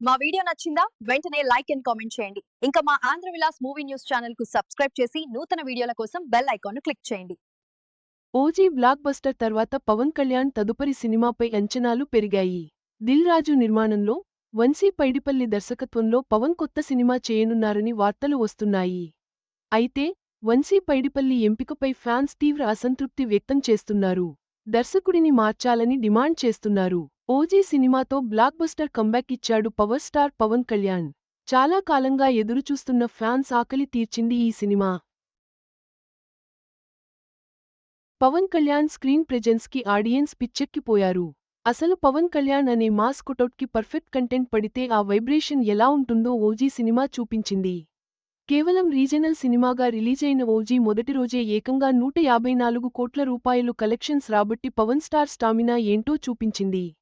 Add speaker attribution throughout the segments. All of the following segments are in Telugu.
Speaker 1: మా వీడియో నచ్చిందా? వెంటనే లైక్ అండ్ కామెంట్ చేయండి. ఇంకా మా ఆంధ్ర విలాస్ మూవీ న్యూస్ ఛానల్కు సబ్స్క్రైబ్ చేసి నూతన వీడియోల కోసం బెల్ ఐకాన్ను క్లిక్ చేయండి.
Speaker 2: ఓజీ బ్లాక్ బస్టర్ తర్వాత పవన్ కళ్యాణ్ తదుపరి సినిమాపై అంచనాలు పెరిగాయి. దిల్ రాజు నిర్మాణంలో వంశీ పైడిపల్లి దర్శకత్వంలో పవన్ కొత్త సినిమా చేయనున్నారని వార్తలు వస్తున్నాయి. అయితే వంశీ పైడిపల్లి ఎంపికపై ఫ్యాన్స్ తీవ్ర అసంతృప్తి వ్యక్తం చేస్తున్నారు. దర్శకుడిని మార్చాలని డిమాండ్ చేస్తున్నారు. ఓజీ సినిమాతో బ్లాక్ బస్టర్ కంబ్యాక్ ఇచ్చాడు పవర్ స్టార్ పవన్ కళ్యాణ్. చాలా కాలంగా ఎదురుచూస్తున్న ఫ్యాన్స్ ఆకలి తీర్చింది ఈ సినిమా. పవన్ కళ్యాణ్ స్క్రీన్ ప్రెజెన్స్కి ఆడియన్స్ పిచ్చెక్కిపోయారు. అసలు పవన్ కళ్యాణ్ అనే మాస్కి పర్ఫెక్ట్ కంటెంట్ పడితే ఆ వైబ్రేషన్ ఎలా ఉంటుందో ఓజీ సినిమా చూపించింది. కేవలం రీజనల్ సినిమాగా రిలీజైన ఓజీ మొదటి రోజే ఏకంగా నూట యాభై నాలుగు కోట్ల రూపాయలు కలెక్షన్స్ రాబట్టి పవన్ స్టార్ స్టామినా ఏంటో చూపించింది.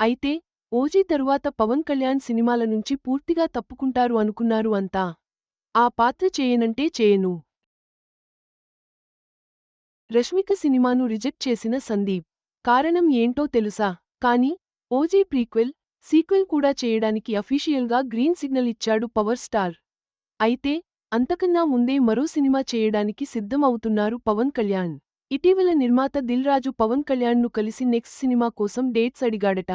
Speaker 2: అయితే ఓజీ తరువాత పవన్ కళ్యాణ్ సినిమాల నుంచి పూర్తిగా తప్పుకుంటారు అనుకున్నారు అంతా. ఆ పాత్ర చేయనంటే చేయను. రష్మిక సినిమాను రిజెక్ట్ చేసిన సందీప్. కారణం ఏంటో తెలుసా? కానీ ఓజీ ప్రీక్వెల్ సీక్వెల్ కూడా చేయడానికి అఫీషియల్గా గ్రీన్ సిగ్నల్ ఇచ్చాడు పవర్ స్టార్. అయితే అంతకన్నా ముందే మరో సినిమా చేయడానికి సిద్ధం అవుతున్నారు పవన్ కళ్యాణ్. ఇటీవల నిర్మాత దిల్ రాజు పవన్ కళ్యాణ్ను కలిసి నెక్స్ట్ సినిమా కోసం డేట్స్ అడిగాడట.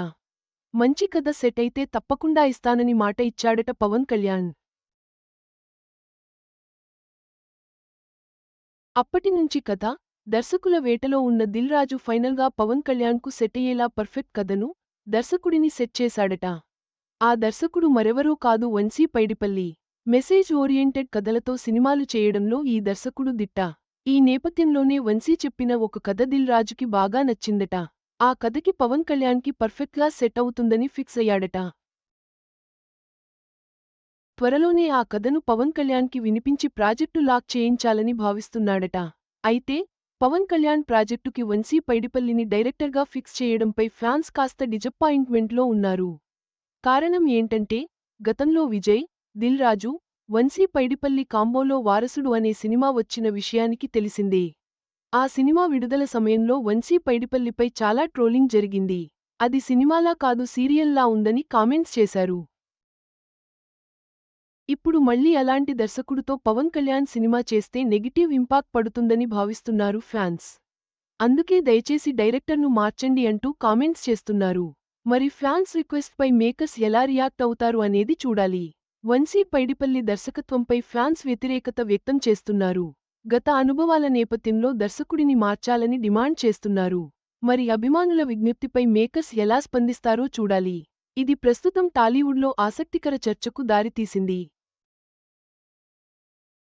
Speaker 2: మంచి కథ సెట్ అయితే తప్పకుండా ఇస్తానని మాట ఇచ్చాడట పవన్ కళ్యాణ్. అప్పటినుంచి కథ దర్శకుల వేటలో ఉన్న దిల్ రాజు ఫైనల్గా పవన్ కళ్యాణ్కు సెట్ అయ్యేలా పర్ఫెక్ట్ కథను దర్శకుడిని సెట్ చేశాడట. ఆ దర్శకుడు మరెవరూ కాదు వంశీ పైడిపల్లి. మెసేజ్ ఓరియంటెడ్ కథలతో సినిమాలు చేయడంలో ఈ దర్శకుడు దిట్ట. ఈ నేపథ్యంలోనే వంశీ చెప్పిన ఒక కథ దిల్ రాజుకి బాగా నచ్చిందట. ఆ కథకి పవన్ కళ్యాణ్కి పర్ఫెక్ట్గా సెట్ అవుతుందని ఫిక్స్ అయ్యాడట. త్వరలోనే ఆ కథను పవన్ కళ్యాణ్కి వినిపించి ప్రాజెక్టు లాక్ చేయించాలని భావిస్తున్నాడట. అయితే పవన్ కళ్యాణ్ ప్రాజెక్టుకి వంశీ పైడిపల్లిని డైరెక్టర్గా ఫిక్స్ చేయడంపై ఫ్యాన్స్ కాస్త డిజప్పాయింట్మెంట్లో ఉన్నారు. కారణం ఏంటంటే గతంలో విజయ్ దిల్ రాజు వంశీ పైడిపల్లి కాంబోలో వారసుడు అనే సినిమా వచ్చిన విషయానికి తెలిసిందే. ఆ సినిమా విడుదల సమయంలో వంశీ పైడిపల్లిపై చాలా ట్రోలింగ్ జరిగింది. అది సినిమాలా కాదు సీరియల్లా ఉందని కామెంట్స్ చేశారు. ఇప్పుడు మళ్ళీ అలాంటి దర్శకుడితో పవన్ కళ్యాణ్ సినిమా చేస్తే నెగిటివ్ ఇంపాక్ట్ పడుతుందని భావిస్తున్నారు ఫ్యాన్స్. అందుకే దయచేసి డైరెక్టర్ను మార్చండి అంటూ కామెంట్స్ చేస్తున్నారు. మరి ఫ్యాన్స్ రిక్వెస్ట్పై మేకర్స్ ఎలా రియాక్ట్ అవుతారు అనేది చూడాలి. వంశీ పైడిపల్లి దర్శకత్వంపై ఫ్యాన్స్ వ్యతిరేకత వ్యక్తం చేస్తున్నారు. గత అనుభవాల నేపథ్యంలో దర్శకుడిని మార్చాలని డిమాండ్ చేస్తున్నారు. మరి అభిమానుల విజ్ఞప్తిపై మేకర్స్ ఎలా స్పందిస్తారో చూడాలి. ఇది ప్రస్తుతం టాలీవుడ్లో ఆసక్తికర చర్చకు దారితీసింది.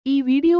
Speaker 2: ఈ వీడియో